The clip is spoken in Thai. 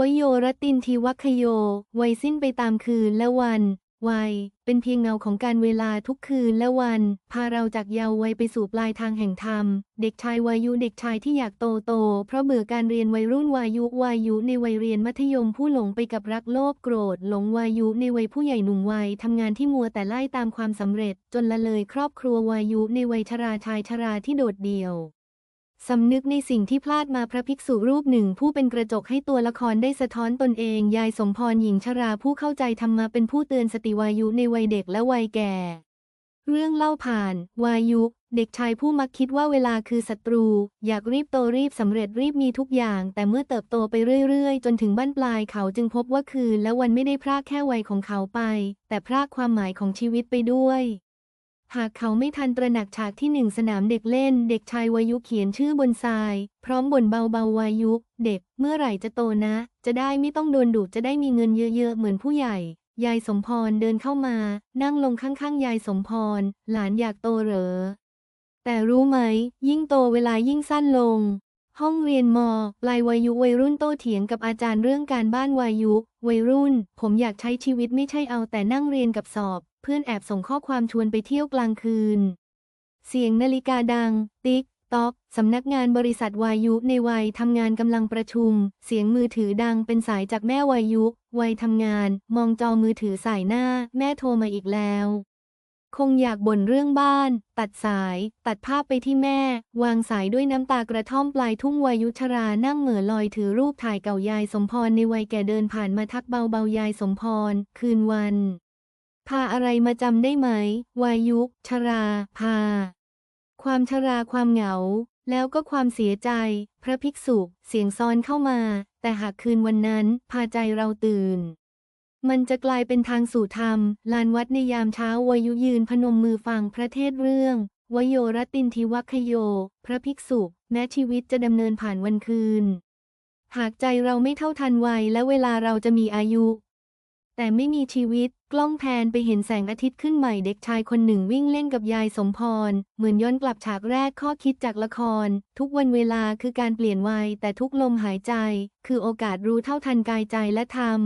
วโยรตินทิวัคโย วัยสิ้นไปตามคืนและวัน วัย เป็นเพียงเงาของการเวลาทุกคืนและวัน พาเราจากเยาว์วัยไปสู่ปลายทางแห่งธรรม เด็กชายวายุเด็กชายที่อยากโตโต เพราะเบื่อการเรียนวัยรุ่นวายุวายุในวัยเรียนมัธยมผู้หลงไปกับรักโลภโกรธ หลงวายุในวัยผู้ใหญ่หนุ่มวัยทำงานที่มัวแต่ไล่ตามความสำเร็จ จนละเลยครอบครัววายุในวัยชราชายชราที่โดดเดี่ยว สำนึกในสิ่งที่พลาดมาพระภิกษุรูปหนึ่ง ผู้เป็นกระจกให้ตัวละครได้สะท้อนตนเอง ยายสมพรหญิงชราผู้เข้าใจธรรมะเป็นผู้เตือนสติวายุในวัยเด็กและวัยแก่ เรื่องเล่าผ่าน วายุ เด็กชายผู้มักคิดว่าเวลาคือศัตรู อยากรีบโตรีบสำเร็จรีบมีทุกอย่าง แต่เมื่อเติบโตไปเรื่อยๆ จนถึงบ้านปลายเขาจึงพบว่าคืนและวันไม่ได้พรากแค่วัยของเขาไป แต่พรากความหมายของชีวิตไปด้วย หากเขาไม่ทันตระหนักฉากที่หนึ่งสนามเด็กเล่น เด็กชายวายุเขียนชื่อบนทราย พร้อมบ่นเบาๆวายุ เด็กเมื่อไหร่จะโตนะ จะได้ไม่ต้องโดนดุจะได้มีเงินเยอะๆ เหมือนผู้ใหญ่ ยายสมพรเดินเข้ามา นั่งลงข้างๆ ยายสมพร หลานอยากโตเหรอ แต่รู้ไหม ยิ่งโตเวลายิ่งสั้นลง ห้องเรียนมปลายวายุวัยรุ่นโตเถียงกับอาจารย์เรื่องการบ้านวายุ วัยรุ่น ผมอยากใช้ชีวิตไม่ใช่เอาแต่นั่งเรียนกับสอบ เพื่อนแอบส่งข้อความชวนไปเที่ยวกลางคืน เสียงนาฬิกาดัง ติ๊กต๊อกสำนักงานบริษัทวายุในวัยทำงานกำลังประชุม เสียงมือถือดังเป็นสายจากแม่วายุ วัยทำงาน มองจอมือถือสายหน้า แม่โทรมาอีกแล้ว คงอยากบ่นเรื่องบ้าน ตัดสาย ตัดภาพไปที่แม่ วางสายด้วยน้ำตากระท่อมปลายทุ่งวายุชรานั่งเหม่อลอยถือรูปถ่ายเก่ายายสมพรในวัยแก่เดินผ่านมาทักเบาๆยายสมพร คืนวัน พาอะไรมาจำได้ไหม วายุชรา พา ความชราความเหงา แล้วก็ความเสียใจ พระภิกษุ เสียงซ้อนเข้ามา แต่หากคืนวันนั้น พาใจเราตื่น มันจะกลายเป็นทางสู่ธรรม ลานวัดในยามเช้าวายุยืนพนมมือฟังพระเทศเรื่อง วโยรตินทิวัคโย พระภิกษุ แม้ชีวิตจะดำเนินผ่านวันคืน หากใจเราไม่เท่าทันวัยและเวลาเราจะมีอายุ แต่ไม่มีชีวิต กล้องแพนไปเห็นแสงอาทิตย์ขึ้นใหม่เด็กชายคนหนึ่งวิ่งเล่นกับยายสมพร เหมือนย้อนกลับฉากแรกข้อคิดจากละคร ทุกวันเวลาคือการเปลี่ยนวัย แต่ทุกลมหายใจ คือโอกาสรู้เท่าทันกายใจและธรรม